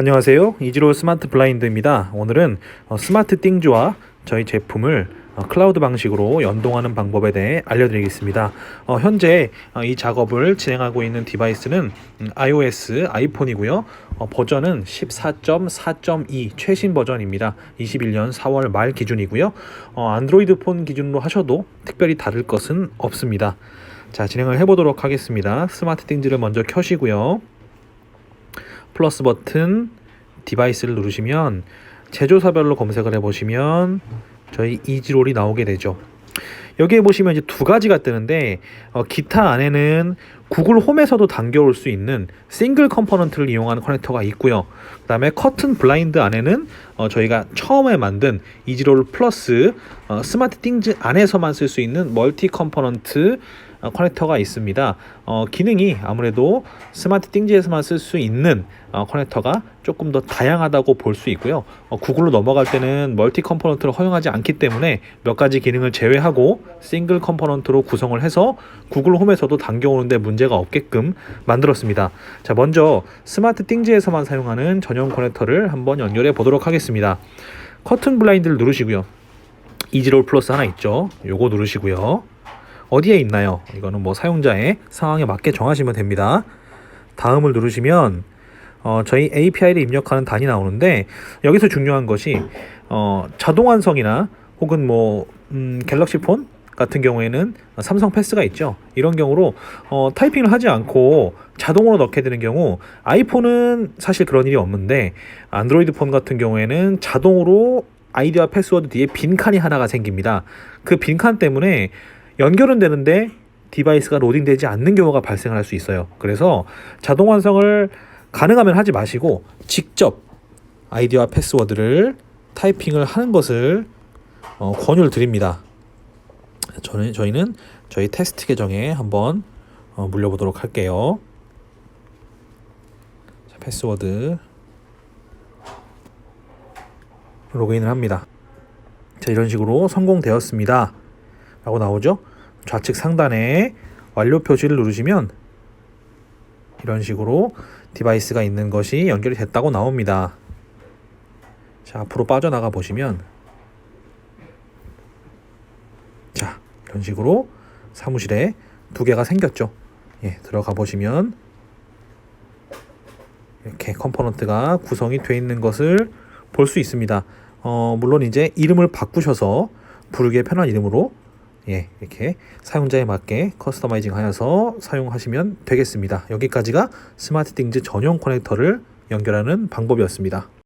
안녕하세요. 이지로 스마트 블라인드입니다. 오늘은 어, 스마트 띵즈와 저희 제품을 어, 클라우드 방식으로 연동하는 방법에 대해 알려드리겠습니다. 어, 현재 어, 이 작업을 진행하고 있는 디바이스는 음, iOS 아이폰이고요. 어, 버전은 14.4.2 최신 버전입니다. 21년 4월 말 기준이고요. 어, 안드로이드 폰 기준으로 하셔도 특별히 다를 것은 없습니다. 자, 진행을 해보도록 하겠습니다. 스마트 띵즈를 먼저 켜시고요. 플러스 버튼 디바이스를 누르시면 제조사별로 검색을 해보시면 저희 이지롤이 나오게 되죠. 여기에 보시면 이제 두 가지가 뜨는데 어, 기타 안에는 구글 홈에서도 당겨올 수 있는 싱글 컴포넌트를 이용하는 커넥터가 있고요. 그 다음에 커튼 블라인드 안에는 어, 저희가 처음에 만든 이지롤 플러스 어, 스마트 띵즈 안에서만 쓸 수 있는 멀티 컴포넌트 어, 커넥터가 있습니다. 어, 기능이 아무래도 스마트 띵즈에서만 쓸 수 있는 어, 커넥터가 조금 더 다양하다고 볼 수 있고요. 어, 구글로 넘어갈 때는 멀티 컴포넌트를 허용하지 않기 때문에 몇 가지 기능을 제외하고 싱글 컴포넌트로 구성을 해서 구글 홈에서도 당겨오는데 문제가 없게끔 만들었습니다. 자, 먼저 스마트 띵즈에서만 사용하는 전용 커넥터를 한번 연결해 보도록 하겠습니다. 커튼 블라인드를 누르시고요. 이지롤 플러스 하나 있죠. 요거 누르시고요. 어디에 있나요? 이거는 뭐 사용자의 상황에 맞게 정하시면 됩니다. 다음을 누르시면 어, 저희 API를 입력하는 단이 나오는데 여기서 중요한 것이 어, 자동 완성이나 혹은 뭐 음, 갤럭시 폰 같은 경우에는 삼성 패스가 있죠. 이런 경우로 어, 타이핑을 하지 않고 자동으로 넣게 되는 경우 아이폰은 사실 그런 일이 없는데 안드로이드 폰 같은 경우에는 자동으로 아이디와 패스워드 뒤에 빈칸이 하나가 생깁니다. 그 빈칸 때문에 연결은 되는데 디바이스가 로딩되지 않는 경우가 발생할 수 있어요. 그래서 자동 완성을 가능하면 하지 마시고 직접 아이디와 패스워드를 타이핑을 하는 것을 어, 권유를 드립니다. 저는 저희는 저희 테스트 계정에 한번 어, 물려보도록 할게요. 자, 패스워드 로그인을 합니다. 자, 이런 식으로 성공되었습니다. 라고 나오죠. 좌측 상단에 완료 표시를 누르시면 이런 식으로 디바이스가 있는 것이 연결이 됐다고 나옵니다. 자, 앞으로 빠져나가 보시면 자, 이런 식으로 사무실에 두 개가 생겼죠. 예, 들어가 보시면 이렇게 컴포넌트가 구성이 되어 있는 것을 볼 수 있습니다. 어, 물론 이제 이름을 바꾸셔서 부르기에 편한 이름으로 예, 이렇게 사용자에 맞게 커스터마이징 하여서 사용하시면 되겠습니다. 여기까지가 스마트 띵즈 전용 커넥터를 연결하는 방법이었습니다.